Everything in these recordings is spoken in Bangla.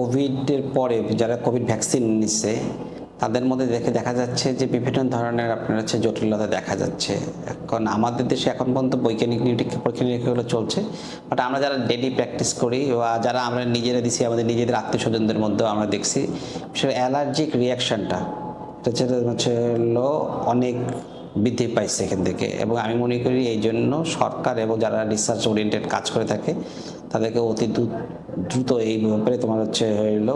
কোভিডের পরে যারা কোভিড ভ্যাকসিন নিচ্ছে, তাদের মধ্যে দেখে দেখা যাচ্ছে যে বিভিন্ন ধরনের আপনার হচ্ছে জটিলতা দেখা যাচ্ছে। এখন আমাদের দেশে এখন পর্যন্ত বৈজ্ঞানিক পরীক্ষা নিরীক্ষাগুলো চলছে বাট আমরা যারা ডেলি প্র্যাকটিস করি বা যারা আমরা নিজেরা দিছি, আমাদের নিজেদের আত্মীয় স্বজনদের মধ্যেও আমরা দেখছি বিশেষ অ্যালার্জিক রিয়াকশনটা এটা হচ্ছে হলো অনেক বৃদ্ধি পাইছে এখান থেকে। এবং আমি মনে করি এই জন্য সরকার এবং যারা রিসার্চ ওরিয়েন্টেড কাজ করে থাকে, তাদেরকে অতি দ্রু- দ্রুত এই ব্যাপারে তোমার হচ্ছে হইল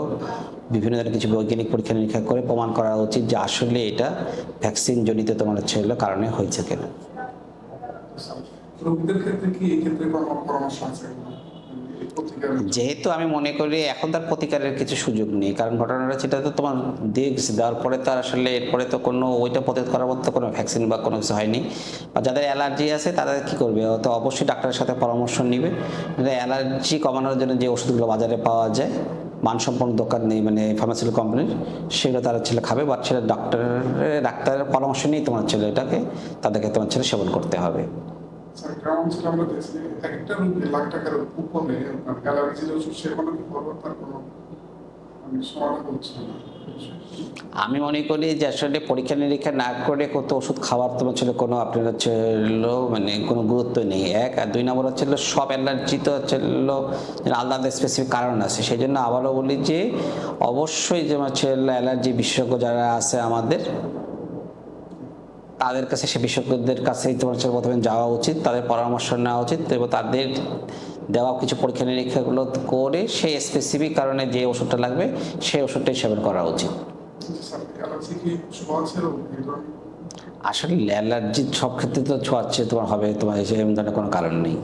বিভিন্ন ধরনের কিছু বৈজ্ঞানিক পরীক্ষা নিরীক্ষা করে প্রমাণ করা উচিত যে আসলে এটা ভ্যাকসিন জনিত তোমার হচ্ছে হলো কারণে হয়েছে কিনা। রোগীদের ক্ষেত্রে কি এই ক্ষেত্রে পরামর্শ আছে? যেহেতু আমি মনে করি এখন তার প্রতিকারের কিছু সুযোগ নেই, কারণ ঘটনাটা সেটা তো তোমার দিয়ে গেছে দেওয়ার পরে তো আসলে এরপরে তো কোনো ওইটা প্রতিরোধ করার মতো কোনো ভ্যাকসিন বা কোনো কিছু হয়নি। বা যাদের অ্যালার্জি আছে তারা কি করবে? তো অবশ্যই ডাক্তারের সাথে পরামর্শ নিবে। অ্যালার্জি কমানোর জন্য যে ওষুধগুলো বাজারে পাওয়া যায়, মানসম্পন্ন দোকান নেই মানে ফার্মাসিউটিক্যাল কোম্পানির সেগুলো তারা ছেলে খাবে বা ছেলে ডাক্তারের ডাক্তারের পরামর্শ নিয়েই তোমার ছেলেটাকে, তাদেরকে তোমার ছেলে সেবন করতে হবে। না। আমি মনে করি যে আসলে পরীক্ষা নিরীক্ষা না করে কত ওষুধ খাওয়ার তোমার ছিল কোনো আপনার হচ্ছে মানে কোনো গুরুত্ব নেই। এক, আর দুই নম্বর হচ্ছে সব অ্যালার্জি তো হচ্ছে আলাদা আলাদা স্পেসিফিক কারণ আছে। সেই জন্য আবারও বলি যে, অবশ্যই যে হচ্ছে অ্যালার্জি বিশেষজ্ঞ যারা আছে আমাদের তাদের কাছে, সে বিশেষজ্ঞদের কাছে তোমার প্রথমে যাওয়া উচিত, তাদের পরামর্শ নেওয়া উচিত এবং তাদের দেওয়া কিছু পরীক্ষা নিরীক্ষাগুলো করে সেই স্পেসিফিক কারণে যে ওষুধটা লাগবে, সেই ওষুধটাই সেবন করা উচিত। আসলে অ্যালার্জি সব ক্ষেত্রে তো ছোঁয়াচ্ছে, তোমার হবে, তোমার এই ধরনের কোনো কারণ নেই।